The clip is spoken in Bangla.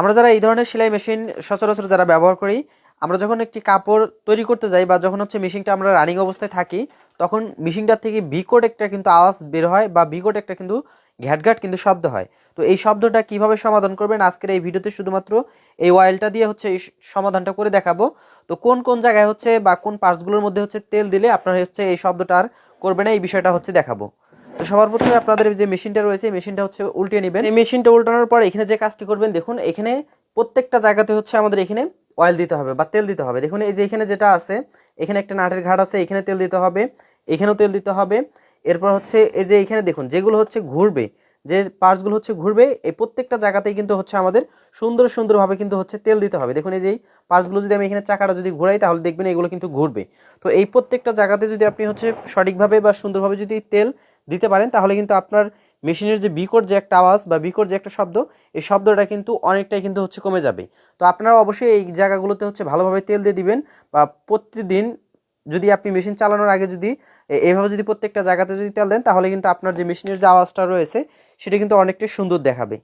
আমরা যারা এই ধরনের সেলাই মেশিন সচরাচর যারা ব্যবহার করি, আমরা যখন একটি কাপড় তৈরি করতে যাই বা যখন হচ্ছে মেশিনটা আমরা রানিং অবস্থায় থাকি, তখন মেশিনটার থেকে বিকট একটা কিন্তু আওয়াজ বের হয় বা বিকট একটা কিন্তু ঘ্যাটঘ্যাট কিন্তু শব্দ হয়। তো এই শব্দটা কীভাবে সমাধান করবেন? আজকের এই ভিডিওতে শুধুমাত্র এই অয়েলটা দিয়ে হচ্ছে এই সমাধানটা করে দেখাবো। তো কোন কোন জায়গায় হচ্ছে বা কোন পার্টসগুলোর মধ্যে হচ্ছে তেল দিলে আপনার হচ্ছে এই শব্দটা আর করবে না, এই বিষয়টা হচ্ছে দেখাবো। সবার প্রথমে আপনাদের যে মেশিনটা রয়েছে, এই মেশিনটা হচ্ছে উল্টিয়ে নেবেন। এই মেশিনটা উল্টানোর পর এখানে যে কাজটি করবেন, দেখুন, এখানে প্রত্যেকটা জায়গাতে হচ্ছে আমাদের এখানে অয়েল দিতে হবে বা তেল দিতে হবে। দেখুন, এই যে এখানে যেটা আছে, এখানে একটা নাটের ঘাট আছে, এখানে তেল দিতে হবে, এখানেও তেল দিতে হবে। এরপর হচ্ছে এই যে এখানে দেখুন, যেগুলো হচ্ছে ঘুরবে, যে পার্টসগুলো হচ্ছে ঘুরবে, এই প্রত্যেকটা জায়গাতেই কিন্তু হচ্ছে আমাদের সুন্দর সুন্দরভাবে কিন্তু হচ্ছে তেল দিতে হবে। দেখুন, এই যে পার্টসগুলো যদি আমি এখানে চাকাটা যদি ঘুরাই, তাহলে দেখবেন এগুলো কিন্তু ঘুরবে। তো এই প্রত্যেকটা জায়গাতে যদি আপনি হচ্ছে সঠিকভাবে বা সুন্দরভাবে যদি তেল দিতে পারেন, তাহলে কিন্তু আপনার মেশিনের যে বিকট যে একটা আওয়াজ বা বিকট যে একটা শব্দ, এই শব্দটা কিন্তু অনেকটাই কিন্তু হচ্ছে কমে যাবে। তো আপনারা অবশ্যই এই জায়গাগুলোতে হচ্ছে ভালোভাবে তেল দিয়ে দিবেন বা প্রতিদিন যদি আপনি মেশিন চালানোর আগে যদি এভাবে যদি প্রত্যেকটা জায়গাতে যদি তেল দেন, তাহলে কিন্তু আপনার যে মেশিনের যে আওয়াজটা রয়েছে, সেটা কিন্তু অনেকটাই সুন্দর দেখাবে।